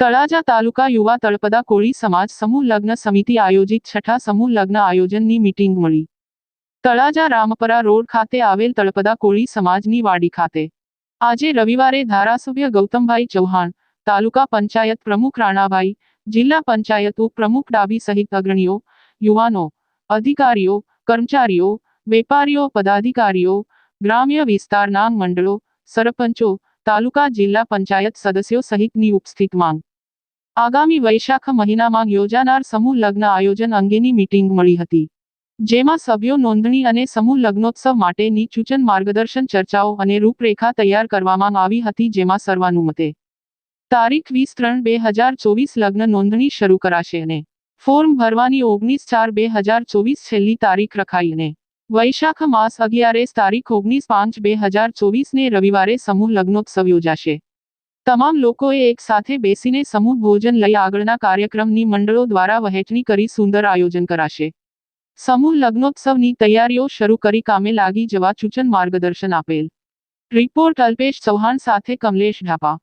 તળાજા તાલુકા યુવા તળપદા કોળી સમાજ સમૂહ લગ્ન સમિતિ આયોજિત છઠ્ઠા સમૂહ લગ્ન આયોજનની મીટિંગ મળી તળાજા રામપરા રોડ ખાતે આવેલ તળપદા કોળી સમાજની વાડી ખાતે આજે રવિવારે ધારાસભ્ય ગૌતમભાઈ ચૌહાણ તાલુકા પંચાયત પ્રમુખ રાણાભાઈ જિલ્લા પંચાયત ઉપપ્રમુખ ડાબી સહિત અગ્રણીઓ યુવાનો અધિકારીઓ કર્મચારીઓ વેપારીઓ પદાધિકારીઓ ગ્રામ્ય વિસ્તારના મંડળો સરપંચો તાલુકા જિલ્લા પંચાયત સદસ્યો સહિતની ઉપસ્થિત માંગ આગામી વૈશાખ મહિનામાં યોજાનાર સમૂહ લગ્ન આયોજન અંગેની મીટિંગ મળી હતી, જેમાં સભ્યો નોંધણી અને સમૂહ લગ્નોત્સવ માટેની સૂચન માર્ગદર્શન ચર્ચાઓ અને રૂપરેખા તૈયાર કરવામાં આવી હતી, જેમાં સર્વાનુમતે તારીખ વીસ ત્રણ બે હજાર ચોવીસ લગ્ન નોંધણી શરૂ કરાશે અને ફોર્મ ભરવાની ઓગણીસ ચાર બે હજાર ચોવીસ છેલ્લી તારીખ રખાઈ અને વૈશાખ માસ અગિયારેસ તારીખ ઓગણીસ પાંચ બે હજાર ચોવીસને રવિવારે સમૂહ લગ્નોત્સવ યોજાશે. તમામ લોકોએ એક સાથે બેસીને સમૂહ ભોજન લઈ આગળના કાર્યક્રમની મંડળો દ્વારા વહેંચણી કરી સુંદર આયોજન કરાશે. સમૂહ લગ્નોત્સવની તૈયારીઓ શરૂ કરી કામે લાગી જવા સૂચન માર્ગદર્શન આપેલ. રિપોર્ટ અલ્પેશ ચૌહાણ સાથે કમલેશ ઢાપા.